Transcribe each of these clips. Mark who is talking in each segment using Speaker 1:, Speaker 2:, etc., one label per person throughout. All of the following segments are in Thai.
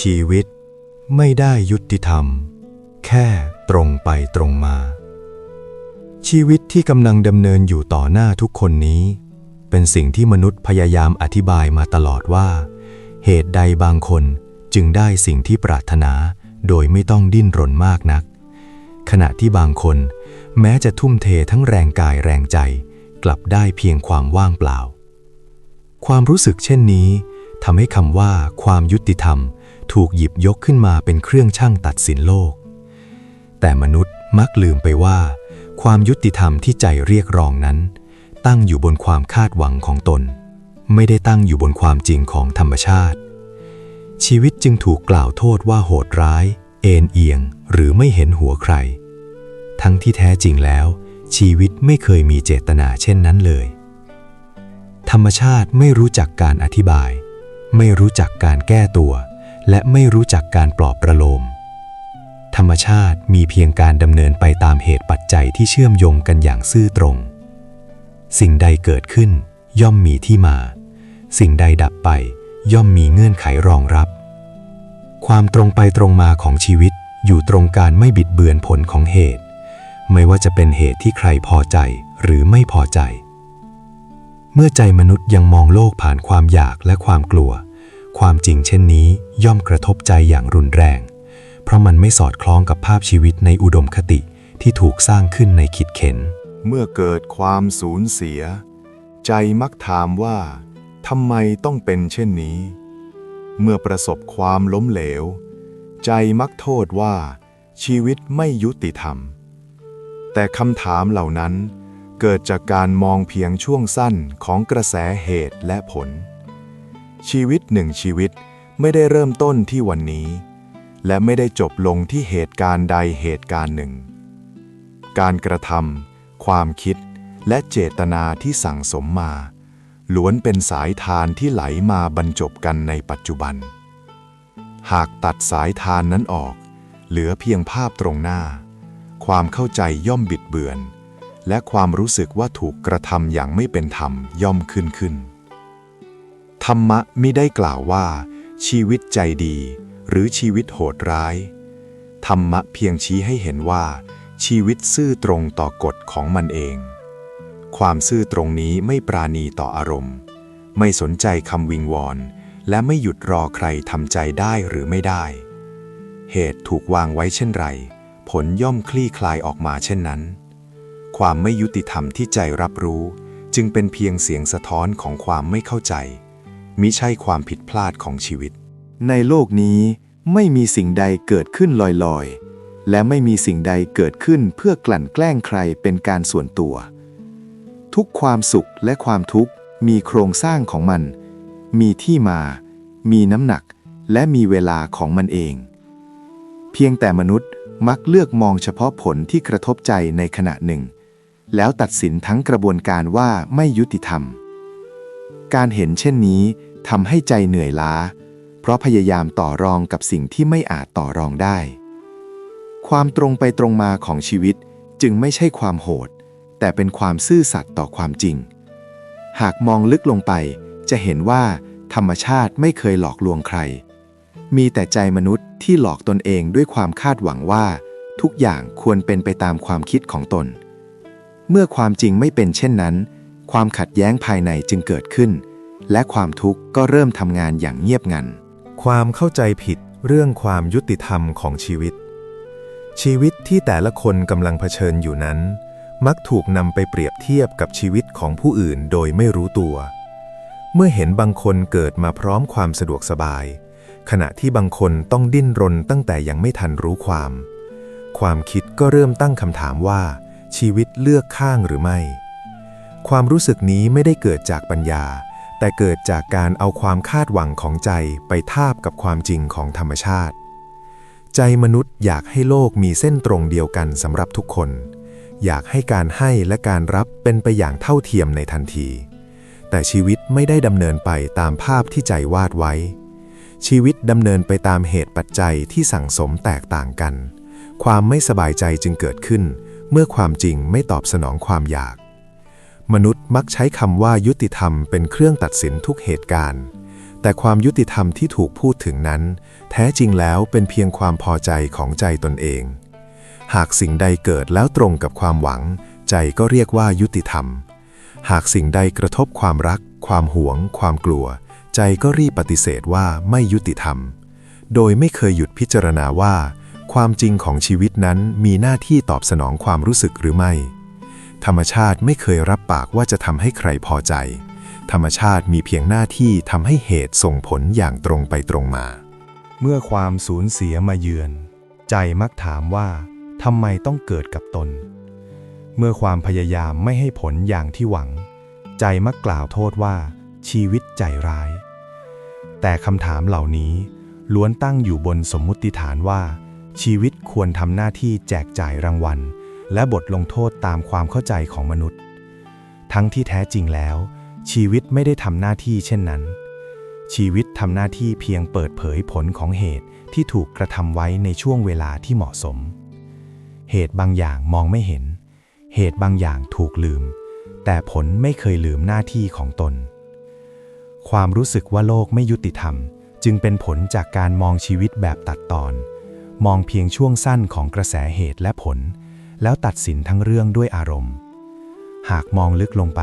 Speaker 1: ชีวิตไม่ได้ยุติธรรม แค่ตรงไปตรงมา ชีวิตที่กำลังดำเนินอยู่ต่อหน้าทุกคนนี้ เป็นสิ่งที่มนุษย์พยายามอธิบายมาตลอดว่า เหตุใดบางคนจึงได้สิ่งที่ปรารถนาโดยไม่ต้องดิ้นรนมากนัก ขณะที่บางคน แม้จะทุ่มเททั้งแรงกายแรงใจ กลับได้เพียงความว่างเปล่า ความรู้สึกเช่นนี้ทำให้คำว่าความยุติธรรม ถูกหยิบยกขึ้นมาเป็นเครื่องชั่งตัดสินโลก แต่มนุษย์มักลืมไปว่า ความยุติธรรมที่ใจเรียกร้องนั้น ตั้งอยู่บนความคาดหวังของตน ไม่ได้ตั้งอยู่บนความจริงของธรรมชาติ ชีวิตจึงถูกกล่าวโทษว่าโหดร้าย เอ็นเอียง หรือไม่เห็นหัวใคร ทั้งที่แท้จริงแล้ว ชีวิตไม่เคยมีเจตนาเช่นนั้นเลย ธรรมชาติไม่รู้จักการอธิบาย ไม่รู้จักการแก้ตัว และไม่รู้จักการปลอบประโลม ธรรมชาติมีเพียงการดำเนินไปตามเหตุปัจจัยที่เชื่อมโยงกันอย่างซื่อตรง สิ่งใดเกิดขึ้น ย่อมมีที่มา สิ่งใดดับไป ย่อมมีเงื่อนไขรองรับ ความตรงไปตรงมาของชีวิตอยู่ตรงการไม่บิดเบือนผลของเหตุ ไม่ว่าจะเป็นเหตุที่ใครพอใจหรือไม่พอใจ เมื่อใจมนุษย์ยังมองโลกผ่านความอยากและความกลัว ความจริงเช่นนี้ย่อมกระทบใจอย่างรุนแรง เพราะมันไม่สอดคล้องกับภาพชีวิตในอุดมคติที่ถูกสร้างขึ้นในขิดเข็น
Speaker 2: เมื่อเกิดความสูญเสีย ใจมักถามว่าทำไมต้องเป็นเช่นนี้ เมื่อประสบความล้มเหลว ใจมักโทษว่า ชีวิตไม่ยุติธรรม แต่คำถามเหล่านั้นเกิดจากการมองเพียงช่วงสั้นของกระแสเหตุและผล ชีวิตหนึ่งชีวิตไม่ได้เริ่มต้นที่วันนี้ และไม่ได้จบลงที่เหตุการณ์ใดเหตุการณ์หนึ่ง การกระทำความคิดและเจตนาที่สั่งสมมา ล้วนเป็นสายทานที่ไหลมาบรรจบกันในปัจจุบัน หากตัดสายทานนั้นออก เหลือเพียงภาพตรงหน้า ความเข้าใจย่อมบิดเบือน และความรู้สึกว่าถูกกระทำอย่างไม่เป็นธรรมย่อมขึ้นขึ้น ธรรมะมิได้กล่าวว่า ชีวิตใจดี หรือชีวิตโหดร้าย ธรรมะเพียงชี้ให้เห็นว่า ชีวิตซื่อตรงต่อกฎของมันเอง ความซื่อตรงนี้ไม่ปราณีต่ออารมณ์ ไม่สนใจคำวิงวอน และไม่หยุดรอใครทำใจได้หรือไม่ได้ เหตุถูกวางไว้เช่นไร ผลย่อมคลี่คลายออกมาเช่นนั้น ความไม่ยุติธรรมที่ใจรับรู้ จึงเป็นเพียงเสียงสะท้อนของความไม่เข้าใจ มิใช่ความผิดพลาดของชีวิต
Speaker 3: ในโลกนี้ไม่มีสิ่งใดเกิดขึ้นลอยๆ และไม่มีสิ่งใดเกิดขึ้นเพื่อกลั่นแกล้งใครเป็นการส่วนตัว ทุกความสุขและความทุกข์มีโครงสร้างของมัน มีที่มา มีน้ำหนัก และมีเวลาของมันเอง เพียงแต่มนุษย์มักเลือกมองเฉพาะผลที่กระทบใจในขณะหนึ่ง แล้วตัดสินทั้งกระบวนการว่าไม่ยุติธรรม การเห็นเช่นนี้ทำให้ใจเหนื่อยล้า เพราะพยายามต่อรองกับสิ่งที่ไม่อาจต่อรองได้ ความตรงไปตรงมาของชีวิตจึงไม่ใช่ความโหด แต่เป็นความซื่อสัตย์ต่อความจริง หากมองลึกลงไปจะเห็นว่าธรรมชาติไม่เคยหลอกลวงใคร มีแต่ใจมนุษย์ที่หลอกตนเองด้วยความคาดหวังว่า ทุกอย่างควรเป็นไปตามความคิดของตน เมื่อความจริงไม่เป็นเช่นนั้น ความขัดแย้งภายในจึงเกิดขึ้น และความทุกข์ก็เริ่มทำงานอย่างเงียบงัน
Speaker 4: ความเข้าใจผิดเรื่องความยุติธรรมของชีวิต ชีวิตที่แต่ละคนกำลังเผชิญอยู่นั้น มักถูกนำไปเปรียบเทียบกับชีวิตของผู้อื่นโดยไม่รู้ตัว เมื่อเห็นบางคนเกิดมาพร้อมความสะดวกสบาย ขณะที่บางคนต้องดิ้นรนตั้งแต่ยังไม่ทันรู้ความ ความคิดก็เริ่มตั้งคำถามว่า ชีวิตเลือกข้างหรือไม่ ความรู้สึกนี้ไม่ได้เกิดจากปัญญา แต่เกิดจากการเอาความคาดหวังของใจไปทาบกับความจริงของธรรมชาติ ใจมนุษย์อยากให้โลกมีเส้นตรงเดียวกันสำหรับทุกคน อยากให้การให้และการรับเป็นไปอย่างเท่าเทียมในทันที แต่ชีวิตไม่ได้ดำเนินไปตามภาพที่ใจวาดไว้ ชีวิตดำเนินไปตามเหตุปัจจัยที่สั่งสมแตกต่างกัน ความไม่สบายใจจึงเกิดขึ้น เมื่อความจริงไม่ตอบสนองความอยาก มนุษย์มักใช้คำว่ายุติธรรมเป็นเครื่องตัดสินทุกเหตุการณ์ แต่ความยุติธรรมที่ถูกพูดถึงนั้น แท้จริงแล้วเป็นเพียงความพอใจของใจตนเอง หากสิ่งใดเกิดแล้วตรงกับความหวัง ใจก็เรียกว่ายุติธรรม หากสิ่งใดกระทบความรัก ความหวง ความกลัว ใจก็รีบปฏิเสธว่าไม่ยุติธรรม โดยไม่เคยหยุดพิจารณาว่า ความจริงของชีวิตนั้นมีหน้าที่ตอบสนองความรู้สึกหรือไม่ ธรรมชาติไม่เคยรับปากว่าจะทำให้ใครพอใจ ธรรมชาติมีเพียงหน้าที่ทำให้เหตุส่งผลอย่างตรงไปตรงมา
Speaker 1: เมื่อความสูญเสียมาเยือน ใจมักถามว่าทำไมต้องเกิดกับตน เมื่อความพยายามไม่ให้ผลอย่างที่หวัง ใจมักกล่าวโทษว่า ชีวิตใจร้าย แต่คำถามเหล่านี้ล้วนตั้งอยู่บนสมมุติฐานว่า ชีวิตควรทำหน้าที่แจกจ่ายรางวัล และบทลงโทษตามความเข้าใจของมนุษย์ ทั้งที่แท้จริงแล้ว ชีวิตไม่ได้ทำหน้าที่เช่นนั้น ชีวิตทำหน้าที่เพียงเปิดเผยผลของเหตุที่ถูกกระทำไว้ในช่วงเวลาที่เหมาะสม เหตุบางอย่างมองไม่เห็น เหตุบางอย่างถูกลืม แต่ผลไม่เคยลืมหน้าที่ของตน ความรู้สึกว่าโลกไม่ยุติธรรม จึงเป็นผลจากการมองชีวิตแบบตัดตอน มองเพียงช่วงสั้นของกระแสเหตุและผล แล้วตัดสินทั้งเรื่องด้วยอารมณ์ หากมองลึกลงไป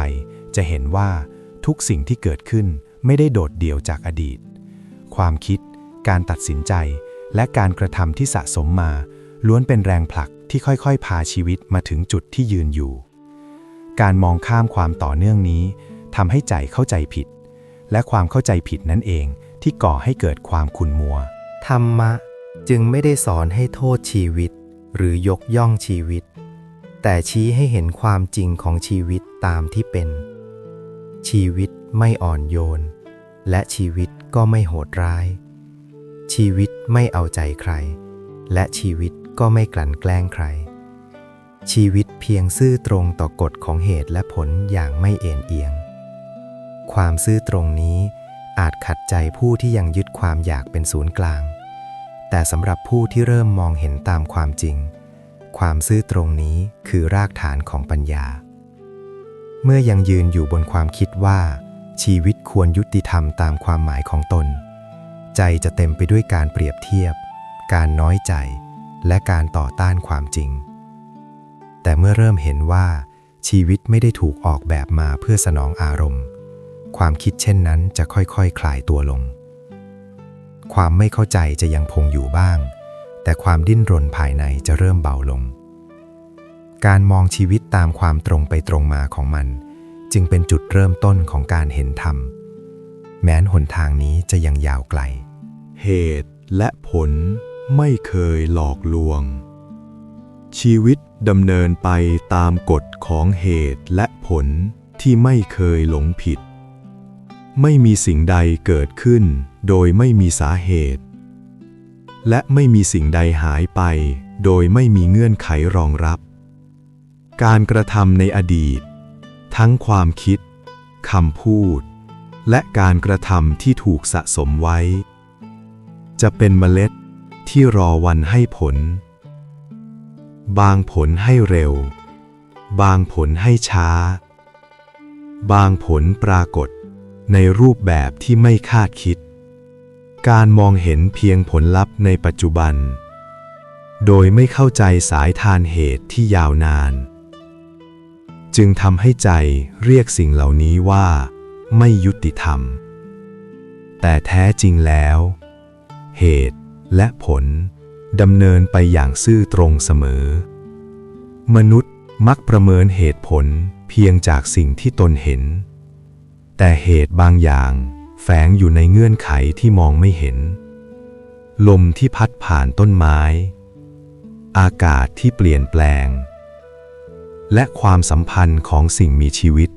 Speaker 1: จะเห็นว่าทุกสิ่งที่เกิดขึ้นไม่ได้โดดเดี่ยวจากอดีต ความคิด การตัดสินใจ และการกระทำที่สะสมมา ล้วนเป็นแรงผลักที่ค่อยๆ พาชีวิตมาถึงจุดที่ยืนอยู่ การมองข้ามความต่อเนื่องนี้ทำให้ใจเข้าใจผิด และความเข้าใจผิดนั่นเองที่ก่อให้เกิดความขุ่นมัว
Speaker 5: ธรรมะจึงไม่ได้สอนให้โทษชีวิต หรือยกย่องชีวิต แต่ชี้ให้เห็นความจริงของชีวิตตามที่เป็น ชีวิตไม่อ่อนโยน และชีวิตก็ไม่โหดร้าย ชีวิตไม่เอาใจใคร และชีวิตก็ไม่กลั่นแกล้งใคร ชีวิตเพียงซื่อตรงต่อกฎของเหตุและผลอย่างไม่เอ็นเอียง ความซื่อตรงนี้อาจขัดใจผู้ที่ยังยึดความอยากเป็นศูนย์กลาง แต่สำหรับผู้ที่เริ่มมองเห็นตามความจริง ความซื่อตรงนี้คือรากฐานของปัญญา เมื่อยังยืนอยู่บนความคิดว่า ชีวิตควรยุติธรรมตามความหมายของตน ใจจะเต็มไปด้วยการเปรียบเทียบ การน้อยใจ และการต่อต้านความจริง แต่เมื่อเริ่มเห็นว่า ชีวิตไม่ได้ถูกออกแบบมาเพื่อสนองอารมณ์ ความคิดเช่นนั้นจะค่อยๆคคลายตัวลง ความไม่เข้าใจจะยังคงอยู่บ้าง แต่ความดิ้นรนภายในจะเริ่มเบาลง การมองชีวิตตามความตรงไปตรงมาของมัน จึงเป็นจุดเริ่มต้นของการเห็นธรรม แม้นหนทางนี้จะยังยาวไกล
Speaker 2: เหตุและผลไม่เคยหลอกลวง ชีวิตดำเนินไปตามกฎของเหตุและผลที่ไม่เคยหลงผิด ไม่มีสิ่งใดเกิดขึ้น โดยไม่มีสาเหตุ และไม่มีสิ่งใดหายไป โดยไม่มีเงื่อนไขรองรับ การกระทำในอดีต ทั้งความคิดคำพูด และการกระทำที่ถูกสะสมไว้ จะเป็นเมล็ดที่รอวันให้ผล บางผลให้เร็ว บางผลให้ช้า บางผลปรากฏในรูปแบบที่ไม่คาดคิด การมองเห็นเพียงผลลัพธ์ในปัจจุบัน โดยไม่เข้าใจสายทานเหตุที่ยาวนาน จึงทำให้ใจเรียกสิ่งเหล่านี้ว่า ไม่ยุติธรรม แต่แท้จริงแล้ว เหตุและผลดำเนินไปอย่างซื่อตรงเสมอ มนุษย์มักประเมินเหตุผลเพียงจากสิ่งที่ตนเห็น แต่เหตุบางอย่าง แฝงอยู่ในเงื่อนไขที่มองไม่เห็น ลมที่พัดผ่านต้นไม้ อากาศที่เปลี่ยนแปลง และความสัมพันธ์ของสิ่งมีชีวิต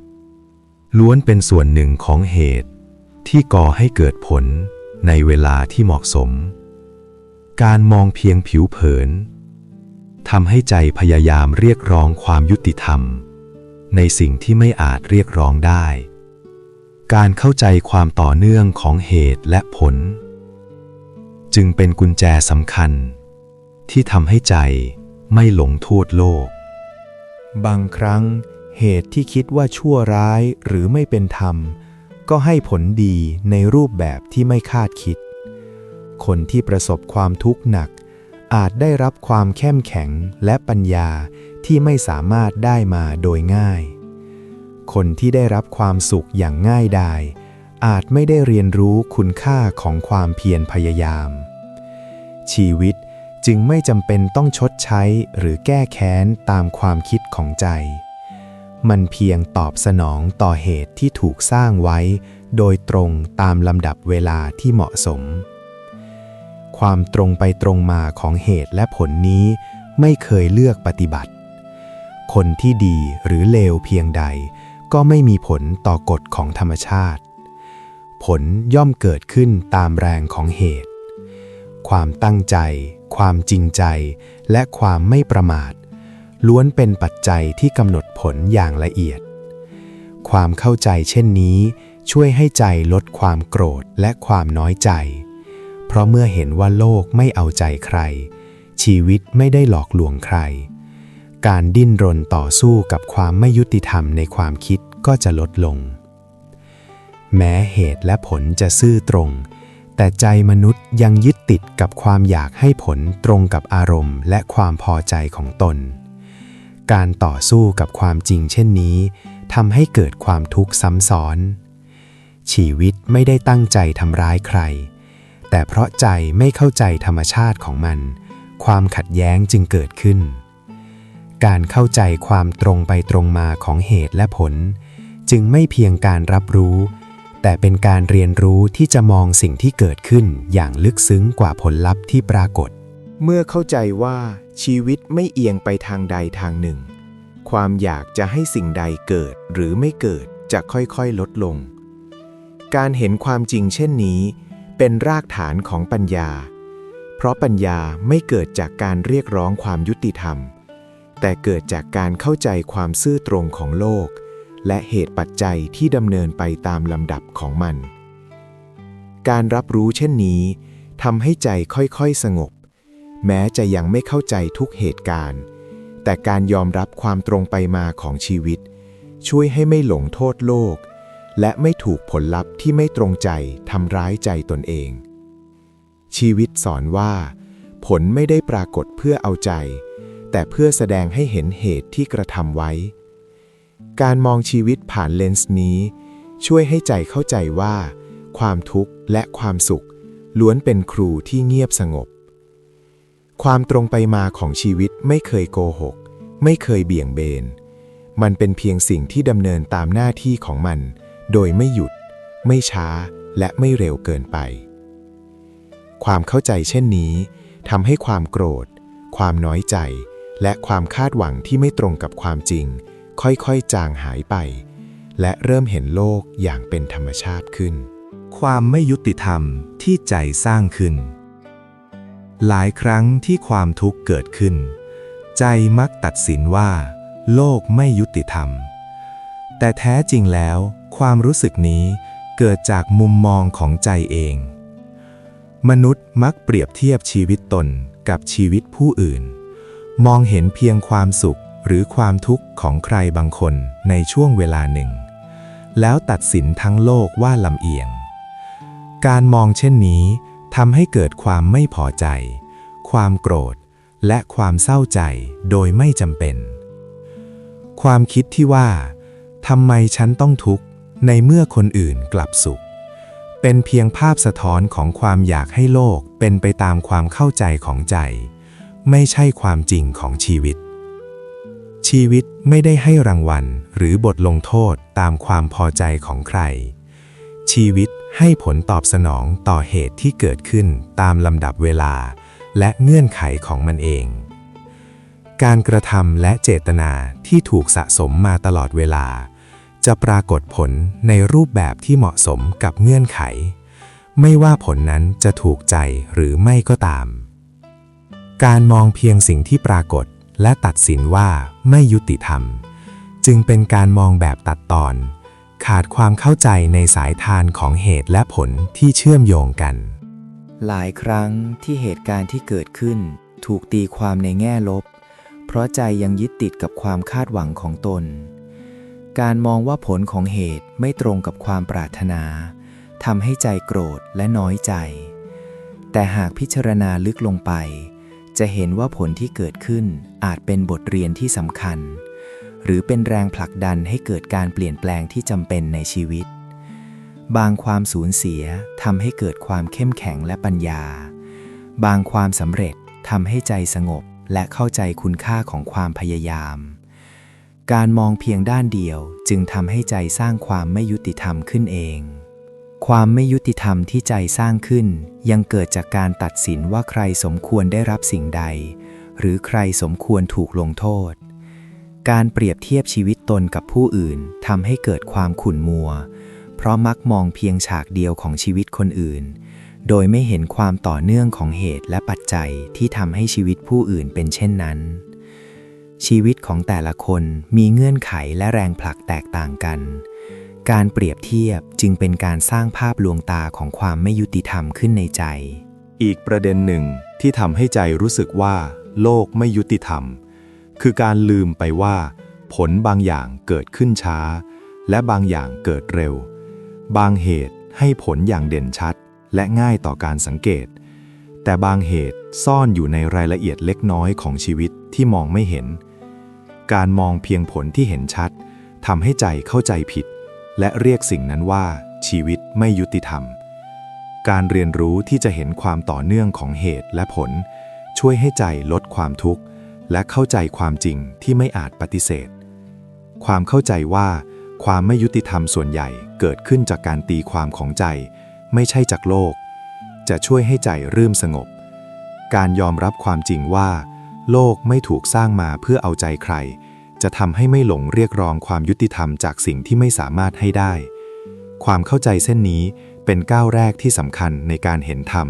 Speaker 2: ล้วนเป็นส่วนหนึ่งของเหตุที่ก่อให้เกิดผลในเวลาที่เหมาะสม การมองเพียงผิวเผินทำให้ใจพยายามเรียกร้องความยุติธรรม ในสิ่งที่ไม่อาจเรียกร้องได้ การเข้าใจความต่อเนื่องของเหตุและผล จึงเป็นกุญแจสำคัญ ที่ทำให้ใจไม่หลงโทษโลก
Speaker 1: บางครั้งเหตุที่คิดว่าชั่วร้ายหรือไม่เป็นธรรม
Speaker 3: ก็ให้ผลดีในรูปแบบที่ไม่คาดคิด คนที่ประสบความทุกข์หนัก อาจได้รับความเข้มแข็งและปัญญาที่ไม่สามารถได้มาโดยง่าย คนที่ได้รับความสุขอย่างง่ายดาย อาจไม่ได้เรียนรู้คุณค่าของความเพียรพยายาม ชีวิตจึงไม่จำเป็นต้องชดใช้หรือแก้แค้นตามความคิดของใจ มันเพียงตอบสนองต่อเหตุที่ถูกสร้างไว้ โดยตรงตามลำดับเวลาที่เหมาะสม ความตรงไปตรงมาของเหตุและผลนี้ไม่เคยเลือกปฏิบัติ คนที่ดีหรือเลวเพียงใด ก็ไม่มีผลต่อกฎของธรรมชาติ ผลย่อมเกิดขึ้นตามแรงของเหตุ ความตั้งใจ ความจริงใจ และความไม่ประมาท ล้วนเป็นปัจจัยที่กำหนดผลอย่างละเอียด ความเข้าใจเช่นนี้ช่วยให้ใจลดความโกรธและความน้อยใจ เพราะเมื่อเห็นว่าโลกไม่เอาใจใคร ชีวิตไม่ได้หลอกลวงใคร การดิ้นรนต่อสู้กับความไม่ยุติธรรมในความคิดก็จะลดลง แม้เหตุและผลจะซื่อตรง แต่ใจมนุษย์ยังยึดติดกับความอยากให้ผลตรงกับอารมณ์ และความพอใจของตน การต่อสู้กับความจริงเช่นนี้ทำให้เกิดความทุกข์ซ้ำซ้อน ชีวิตไม่ได้ตั้งใจทำร้ายใคร แต่เพราะใจไม่เข้าใจธรรมชาติของมัน ความขัดแย้งจึงเกิดขึ้น การเข้าใจความตรงไปตรงมาของเหตุและผล จึงไม่เพียงการรับรู้ แต่เป็นการเรียนรู้ที่จะมองสิ่งที่เกิดขึ้นอย่างลึกซึ้งกว่าผลลัพธ์ที่ปรากฏ เมื่อเข้าใจว่าชีวิตไม่เอียงไปทางใดทางหนึ่ง ความอยากจะให้สิ่งใดเกิดหรือไม่เกิดจะค่อยๆลดลง การเห็นความจริงเช่นนี้ เป็นรากฐานของปัญญา เพราะปัญญาไม่เกิดจากการเรียกร้องความยุติธรรม แต่เกิดจากการเข้าใจความซื่อตรงของโลก และเหตุปัจจัยที่ดำเนินไปตามลำดับของมัน การรับรู้เช่นนี้ทำให้ใจค่อยๆสงบ แม้จะยังไม่เข้าใจทุกเหตุการณ์ แต่การยอมรับความตรงไปมาของชีวิต ช่วยให้ไม่หลงโทษโลก และไม่ถูกผลลัพธ์ที่ไม่ตรงใจทำร้ายใจตนเอง ชีวิตสอนว่า ผลไม่ได้ปรากฏเพื่อเอาใจ แต่เพื่อแสดงให้เห็นเหตุที่กระทำไว้ การมองชีวิตผ่านเลนส์นี้ ช่วยให้ใจเข้าใจว่า ความทุกข์และความสุข ล้วนเป็นครูที่เงียบสงบ ความตรงไปมาของชีวิตไม่เคยโกหก ไม่เคยเบี่ยงเบน มันเป็นเพียงสิ่งที่ดำเนินตามหน้าที่ของมัน โดยไม่หยุด ไม่ช้าและไม่เร็วเกินไป ความเข้าใจเช่นนี้ทำให้ความโกรธ ความน้อยใจ และความคาดหวังที่ไม่ตรงกับความจริง ค่อยๆ จางหายไป และเริ่มเห็นโลกอย่างเป็นธรรมชาติขึ้น
Speaker 4: ความไม่ยุติธรรมที่ใจสร้างขึ้น หลายครั้งที่ความทุกข์เกิดขึ้น ใจมักตัดสินว่า โลกไม่ยุติธรรม แต่แท้จริงแล้ว ความรู้สึกนี้เกิดจากมุมมองของใจเอง มนุษย์มักเปรียบเทียบชีวิตตนกับชีวิตผู้อื่น มองเห็นเพียงความสุขหรือความทุกข์ของใครบางคนในช่วงเวลาหนึ่ง แล้วตัดสินทั้งโลกว่าลำเอียง การมองเช่นนี้ทำให้เกิดความไม่พอใจ ความโกรธ และความเศร้าใจโดยไม่จำเป็น ความคิดที่ว่าทำไมฉันต้องทุกข์ในเมื่อคนอื่นกลับสุข เป็นเพียงภาพสะท้อนของความอยากให้โลกเป็นไปตามความเข้าใจของใจ ไม่ใช่ความจริงของชีวิต ชีวิตไม่ได้ให้รางวัลหรือบทลงโทษตามความพอใจของใคร ชีวิตให้ผลตอบสนองต่อเหตุที่เกิดขึ้นตามลำดับเวลา และเงื่อนไขของมันเอง การกระทำและเจตนาที่ถูกสะสมมาตลอดเวลา จะปรากฏผลในรูปแบบที่เหมาะสมกับเงื่อนไข ไม่ว่าผลนั้นจะถูกใจหรือไม่ก็ตาม การมองเพียงสิ่งที่ปรากฏและตัดสินว่าไม่ยุติธรรม จึงเป็นการมองแบบตัดตอน ขาดความเข้าใจในสายทานของเหตุและผลที่เชื่อมโยงกัน
Speaker 5: หลายครั้งที่เหตุการณ์ที่เกิดขึ้น ถูกตีความในแง่ลบ เพราะใจยังยึดติดกับความคาดหวังของตน
Speaker 3: การมองว่าผลของเหตุไม่ตรงกับความปรารถนาทำให้ใจโกรธและน้อยใจ แต่หากพิจารณาลึกลงไป จะเห็นว่าผลที่เกิดขึ้นอาจเป็นบทเรียนที่สำคัญ หรือเป็นแรงผลักดันให้เกิดการเปลี่ยนแปลงที่จำเป็นในชีวิต บางความสูญเสียทำให้เกิดความเข้มแข็งและปัญญา บางความสำเร็จทำให้ใจสงบและเข้าใจคุณค่าของความพยายาม การมองเพียงด้านเดียวจึงทำให้ใจสร้างความไม่ยุติธรรมขึ้นเอง ความไม่ยุติธรรมที่ใจสร้างขึ้น ยังเกิดจากการตัดสินว่าใครสมควรได้รับสิ่งใด หรือใครสมควรถูกลงโทษ การเปรียบเทียบชีวิตตนกับผู้อื่นทำให้เกิดความขุ่นมัว เพราะมักมองเพียงฉากเดียวของชีวิตคนอื่น โดยไม่เห็นความต่อเนื่องของเหตุและปัจจัยที่ทำให้ชีวิตผู้อื่นเป็นเช่นนั้น ชีวิตของแต่ละคนมีเงื่อนไขและแรงผลักแตกต่างกัน การเปรียบเทียบจึงเป็นการสร้างภาพลวงตาของความไม่ยุติธรรมขึ้นในใจ
Speaker 1: อีกประเด็นหนึ่งที่ทำให้ใจรู้สึกว่า โลกไม่ยุติธรรม คือการลืมไปว่า ผลบางอย่างเกิดขึ้นช้า และบางอย่างเกิดเร็ว บางเหตุให้ผลอย่างเด่นชัด และง่ายต่อการสังเกต แต่บางเหตุซ่อนอยู่ในรายละเอียดเล็กน้อยของชีวิตที่มองไม่เห็น การมองเพียงผลที่เห็นชัดทำให้ใจเข้าใจผิด และเรียกสิ่งนั้นว่า ชีวิตไม่ยุติธรรม การเรียนรู้ที่จะเห็นความต่อเนื่องของเหตุและผล ช่วยให้ใจลดความทุกข์ และเข้าใจความจริงที่ไม่อาจปฏิเสธ ความเข้าใจว่าความไม่ยุติธรรมส่วนใหญ่เกิดขึ้นจากการตีความของใจ ไม่ใช่จากโลก จะช่วยให้ใจรื่มสงบ การยอมรับความจริงว่า โลกไม่ถูกสร้างมาเพื่อเอาใจใคร จะทำให้ไม่หลงเรียกร้องความยุติธรรมจากสิ่งที่ไม่สามารถให้ได้ ความเข้าใจเส้นนี้เป็นก้าวแรกที่สำคัญในการเห็นธรรม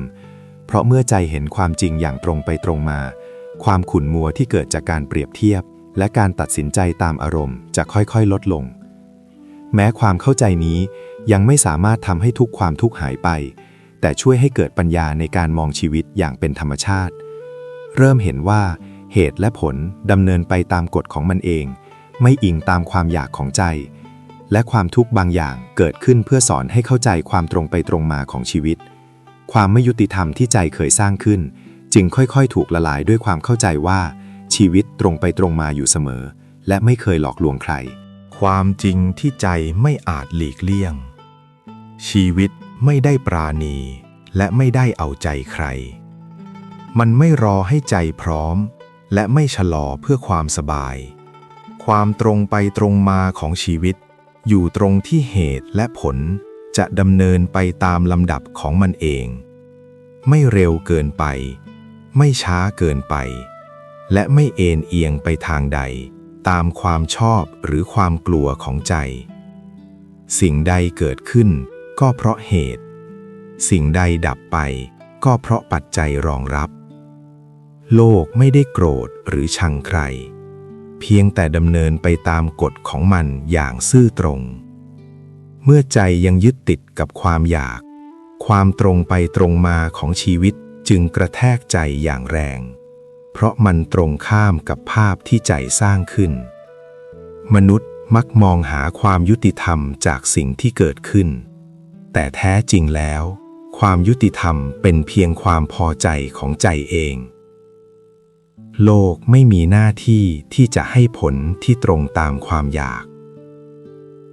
Speaker 1: เพราะเมื่อใจเห็นความจริงอย่างตรงไปตรงมา ความขุ่นมัวที่เกิดจากการเปรียบเทียบ และการตัดสินใจตามอารมณ์ จะค่อยๆ ลดลง แม้ความเข้าใจนี้ยังไม่สามารถทำให้ทุกความทุกข์หายไป แต่ช่วยให้เกิดปัญญาในการมองชีวิตอย่างเป็นธรรมชาติ เริ่มเห็นว่า เหตุและผลดำเนินไปตามกฎของมันเอง ไม่อิงตามความอยากของใจ และความทุกข์บางอย่างเกิดขึ้นเพื่อสอนให้เข้าใจความตรงไปตรงมาของชีวิต ความไม่ยุติธรรมที่ใจเคยสร้างขึ้น จึงค่อยๆ ถูกละลายด้วยความเข้าใจว่า ชีวิตตรงไปตรงมาอยู่เสมอ และไม่เคยหลอกลวงใคร
Speaker 4: ความจริงที่ใจไม่อาจหลีกเลี่ยง ชีวิตไม่ได้ปราณี และไม่ได้เอาใจใคร มันไม่รอให้ใจพร้อม และไม่ชะลอเพื่อความสบาย ความตรงไปตรงมาของชีวิต อยู่ตรงที่เหตุและผลจะดำเนินไปตามลำดับของมันเอง ไม่เร็วเกินไป ไม่ช้าเกินไป และไม่เอ็นเอียงไปทางใด ตามความชอบหรือความกลัวของใจ สิ่งใดเกิดขึ้น ก็เพราะเหตุ สิ่งใดดับไป ก็เพราะปัจจัยรองรับ โลกไม่ได้โกรธหรือชังใคร เพียงแต่ดำเนินไปตามกฎของมันอย่างซื่อตรง เมื่อใจยังยึดติดกับความอยาก ความตรงไปตรงมาของชีวิตจึงกระแทกใจอย่างแรง เพราะมันตรงข้ามกับภาพที่ใจสร้างขึ้น มนุษย์มักมองหาความยุติธรรมจากสิ่งที่เกิดขึ้น แต่แท้จริงแล้ว ความยุติธรรมเป็นเพียงความพอใจของใจเอง โลกไม่มีหน้าที่ที่จะให้ผลที่ตรงตามความอยาก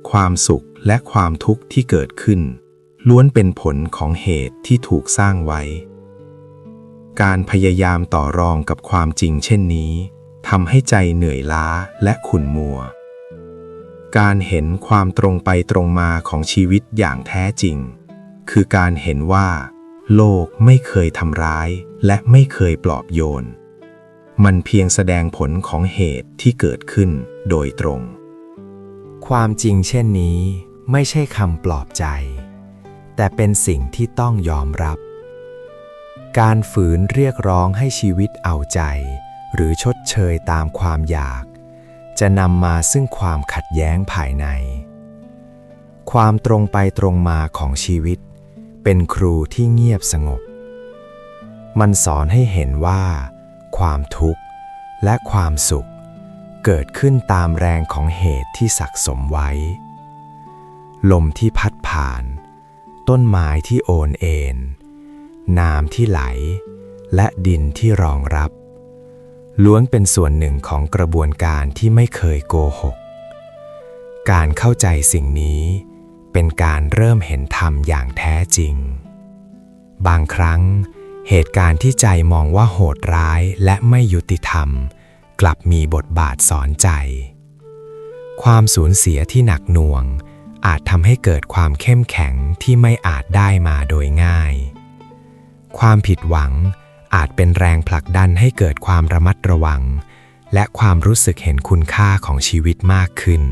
Speaker 4: ความสุขและความทุกข์ที่เกิดขึ้น ล้วนเป็นผลของเหตุที่ถูกสร้างไว้ การพยายามต่อรองกับความจริงเช่นนี้ทำให้ใจเหนื่อยล้าและขุ่นมัว การเห็นความตรงไปตรงมาของชีวิตอย่างแท้จริง คือการเห็นว่า โลกไม่เคยทำร้ายและไม่เคยปลอบโยน มันเพียงแสดงผลของเหตุที่เกิดขึ้นโดยตรง
Speaker 5: ความจริงเช่นนี้ไม่ใช่คำปลอบใจ แต่เป็นสิ่งที่ต้องยอมรับ การฝืนเรียกร้องให้ชีวิตเอาใจ หรือชดเชยตามความอยาก จะนำมาซึ่งความขัดแย้งภายใน ความตรงไปตรงมาของชีวิต เป็นครูที่เงียบสงบ มันสอนให้เห็นว่า ความทุกข์ และความสุข เกิดขึ้นตามแรงของเหตุที่สักสมไว้ ลมที่พัดผ่าน ต้นไม้ที่โอนเอ็นน้ำที่ไหล และดินที่รองรับ ล้วนเป็นส่วนหนึ่งของกระบวนการที่ไม่เคยโกหก การเข้าใจสิ่งนี้ เป็นการเริ่มเห็นธรรมอย่างแท้จริง บางครั้ง เหตุการณ์ที่ใจมองว่าโหดร้ายและไม่ยุติธรรม กลับมีบทบาทสอนใจ ความสูญเสียที่หนักหน่วง อาจทำให้เกิดความเข้มแข็งที่ไม่อาจได้มาโดยง่าย ความผิดหวังอาจเป็นแรงผลักดันให้เกิดความระมัดระวัง และความรู้สึกเห็นคุณค่าของชีวิตมากขึ้น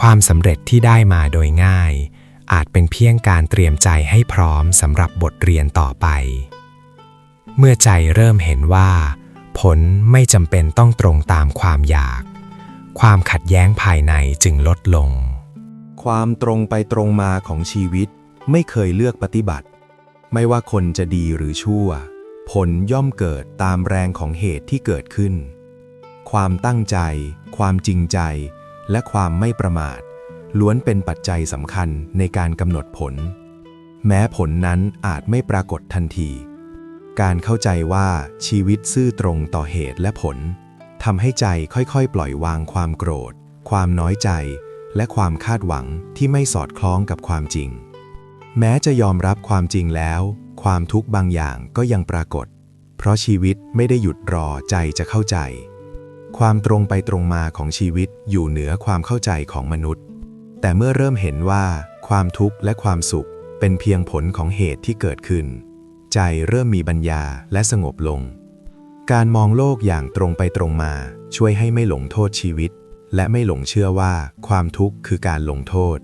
Speaker 5: ความสำเร็จที่ได้มาโดยง่าย อาจเป็นเพียงการเตรียมใจให้พร้อมสำหรับบทเรียนต่อไป เมื่อใจเริ่มเห็นว่า ผลไม่จำเป็นต้องตรงตามความอยาก ความขัดแย้งภายในจึงลดลง
Speaker 3: ความตรงไปตรงมาของชีวิตไม่เคยเลือกปฏิบัติ ไม่ว่าคนจะดีหรือชั่ว ผลย่อมเกิดตามแรงของเหตุที่เกิดขึ้น ความตั้งใจ ความจริงใจ และความไม่ประมาท ล้วนเป็นปัจจัยสำคัญในการกำหนดผล แม้ผลนั้นอาจไม่ปรากฏทันที การเข้าใจว่าชีวิตซื่อตรงต่อเหตุและผลทำให้ใจค่อยๆ ปล่อยวางความโกรธ ความน้อยใจ และความคาดหวังที่ไม่สอดคล้องกับความจริง แม้จะยอมรับความจริงแล้ว ความทุกข์บางอย่างก็ยังปรากฏ เพราะชีวิตไม่ได้หยุดรอใจจะเข้าใจ ความตรงไปตรงมาของชีวิตอยู่เหนือความเข้าใจของมนุษย์ แต่เมื่อเริ่มเห็นว่าความทุกข์และความสุขเป็นเพียงผลของเหตุที่เกิดขึ้น ใจเริ่มมีปัญญาและสงบลง การมองโลกอย่างตรงไปตรงมา ช่วยให้ไม่หลงโทษชีวิต และไม่หลงเชื่อว่าความทุกข์คือการลงโทษ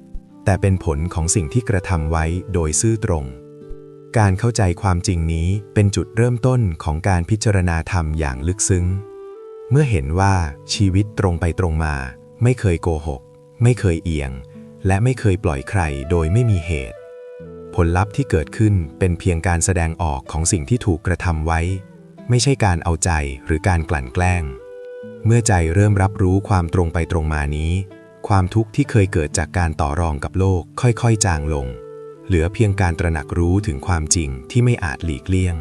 Speaker 3: แต่เป็นผลของสิ่งที่กระทำไว้โดยซื่อตรง การเข้าใจความจริงนี้เป็นจุดเริ่มต้นของการพิจารณาธรรมอย่างลึกซึ้ง เมื่อเห็นว่าชีวิตตรงไปตรงมา ไม่เคยโกหก ไม่เคยเอียง และไม่เคยปล่อยใครโดยไม่มีเหตุ ผลลัพธ์ที่เกิดขึ้นเป็นเพียงการแสดงออกของสิ่งที่ถูกกระทำไว้ ไม่ใช่การเอาใจหรือการกลั่นแกล้ง เมื่อใจเริ่มรับรู้ความตรงไปตรงมานี้ ความทุกข์ที่เคยเกิดจากการต่อรองกับโลกค่อยๆ จางลง เหลือเพียงการตระหนักรู้ถึงความจริงที่ไม่อาจหลีกเลี่ยง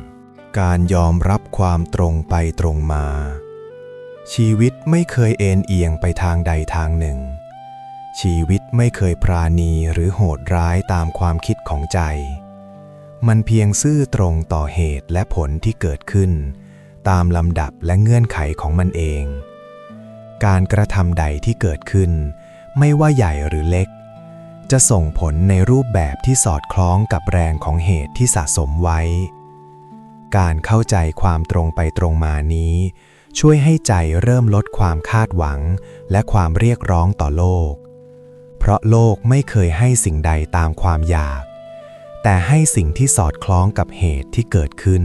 Speaker 1: การยอมรับความตรงไปตรงมา ชีวิตไม่เคยเอ็นเอียงไปทางใดทางหนึ่ง ชีวิตไม่เคยปราณีหรือโหดร้ายตามความคิดของใจ มันเพียงซื่อตรงต่อเหตุและผลที่เกิดขึ้น ตามลำดับและเงื่อนไขของมันเอง การกระทำใดที่เกิดขึ้น ไม่ว่าใหญ่หรือเล็ก จะส่งผลในรูปแบบที่สอดคล้องกับแรงของเหตุที่สะสมไว้ การเข้าใจความตรงไปตรงมานี้ช่วยให้ใจเริ่มลดความคาดหวัง และความเรียกร้องต่อโลก เพราะโลกไม่เคยให้สิ่งใดตามความอยาก แต่ให้สิ่งที่สอดคล้องกับเหตุที่เกิดขึ้น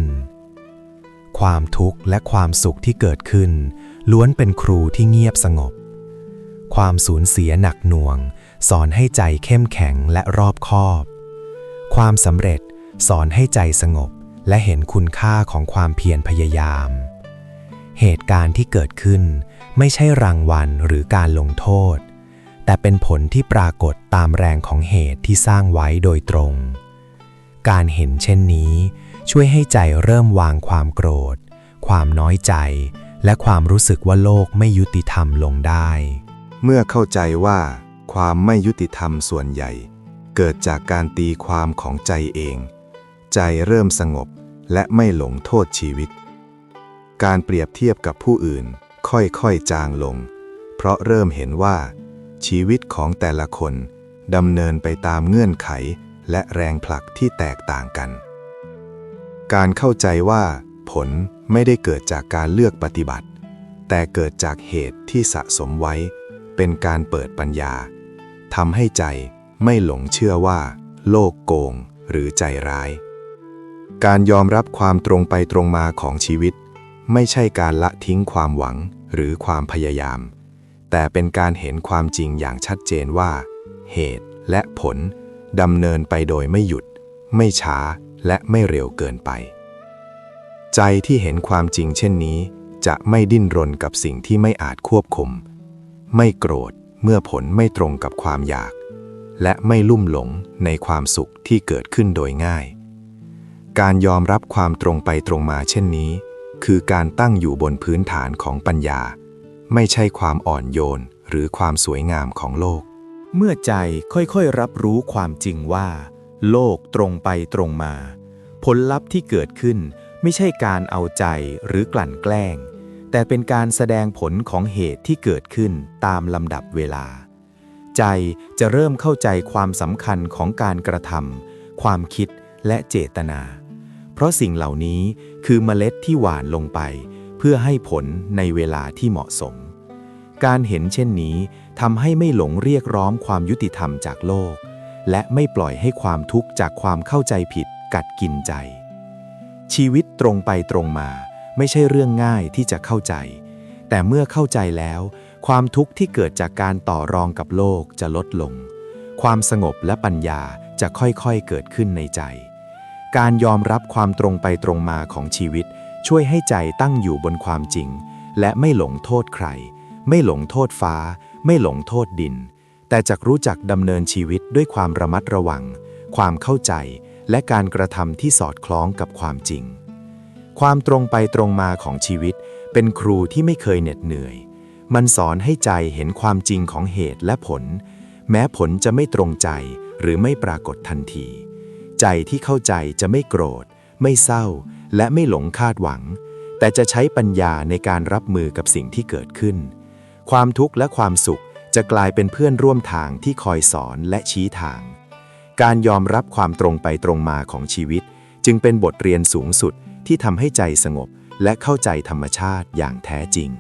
Speaker 1: ความทุกข์และความสุขที่เกิดขึ้น ล้วนเป็นครูที่เงียบสงบ ความสูญเสียหนักหน่วง สอนให้ใจเข้มแข็งและรอบคอบ ความสำเร็จสอนให้ใจสงบและเห็นคุณค่าของความเพียรพยายาม เหตุการณ์ที่เกิดขึ้น ไม่ใช่รางวัลหรือการลงโทษ แต่เป็นผลที่ปรากฏตามแรงของเหตุที่สร้างไว้โดยตรง การเห็นเช่นนี้ ช่วยให้ใจเริ่มวางความโกรธ ความน้อยใจ และความรู้สึกว่าโลกไม่ยุติธรรมลงได้
Speaker 3: เมื่อเข้าใจว่า ความไม่ยุติธรรมส่วนใหญ่ เกิดจากการตีความของใจเอง ใจเริ่มสงบและไม่หลงโทษชีวิต การเปรียบเทียบกับผู้อื่น ค่อยๆจางลง เพราะเริ่มเห็นว่า ชีวิตของแต่ละคนดำเนินไปตามเงื่อนไขและแรงผลักที่แตกต่างกัน การเข้าใจว่า ผลไม่ได้เกิดจากการเลือกปฏิบัติ แต่เกิดจากเหตุที่สะสมไว้ เป็นการเปิดปัญญาทำให้ใจไม่หลงเชื่อว่า โลกโกงหรือใจร้าย การยอมรับความตรงไปตรงมาของชีวิต ไม่ใช่การละทิ้งความหวังหรือความพยายาม แต่เป็นการเห็นความจริงอย่างชัดเจนว่า เหตุและผลดำเนินไปโดยไม่หยุด ไม่ช้าและไม่เร็วเกินไป ใจที่เห็นความจริงเช่นนี้ จะไม่ดิ้นรนกับสิ่งที่ไม่อาจควบคุม ไม่โกรธเมื่อผลไม่ตรงกับความอยาก และไม่ลุ่มหลงในความสุขที่เกิดขึ้นโดยง่าย การยอมรับความตรงไปตรงมาเช่นนี้ คือการตั้งอยู่บนพื้นฐานของปัญญา ไม่ใช่ความอ่อนโยนหรือความสวยงามของโลก
Speaker 6: เมื่อใจค่อยๆรับรู้ความจริงว่า โลกตรงไปตรงมา ผลลัพธ์ที่เกิดขึ้นไม่ใช่การเอาใจหรือกลั่นแกล้ง แต่เป็นการแสดงผลของเหตุที่เกิดขึ้นตามลำดับเวลา ใจจะเริ่มเข้าใจความสำคัญของการกระทำความคิดและเจตนา เพราะสิ่งเหล่านี้คือเมล็ดที่หว่านลงไป เพื่อให้ผลในเวลาที่เหมาะสม การเห็นเช่นนี้ทำให้ไม่หลงเรียกร้องความยุติธรรมจากโลก และไม่ปล่อยให้ความทุกข์จากความเข้าใจผิดกัดกินใจ ชีวิตตรงไปตรงมา ไม่ใช่เรื่องง่ายที่จะเข้าใจ แต่เมื่อเข้าใจแล้ว ความทุกข์ที่เกิดจากการต่อรองกับโลกจะลดลง ความสงบและปัญญาจะค่อยๆเกิดขึ้นในใจ การยอมรับความตรงไปตรงมาของชีวิต ช่วยให้ใจตั้งอยู่บนความจริง และไม่หลงโทษใคร ไม่หลงโทษฟ้า ไม่หลงโทษดิน แต่จะรู้จักดำเนินชีวิตด้วยความระมัดระวัง ความเข้าใจ และการกระทำที่สอดคล้องกับความจริง ความตรงไปตรงมาของชีวิต เป็นครูที่ไม่เคยเหน็ดเหนื่อย มันสอนให้ใจเห็นความจริงของเหตุและผล แม้ผลจะไม่ตรงใจหรือไม่ปรากฏทันที ใจที่เข้าใจจะไม่โกรธ ไม่เศร้า และไม่หลงคาดหวัง แต่จะใช้ปัญญาในการรับมือกับสิ่งที่เกิดขึ้น ความทุกข์และความสุขจะกลายเป็นเพื่อนร่วมทางที่คอยสอนและชี้ทาง การยอมรับความตรงไปตรงมาของชีวิต จึงเป็นบทเรียนสูงสุดที่ทำให้ใจสงบและเข้าใจธรรมชาติอย่างแท้จริง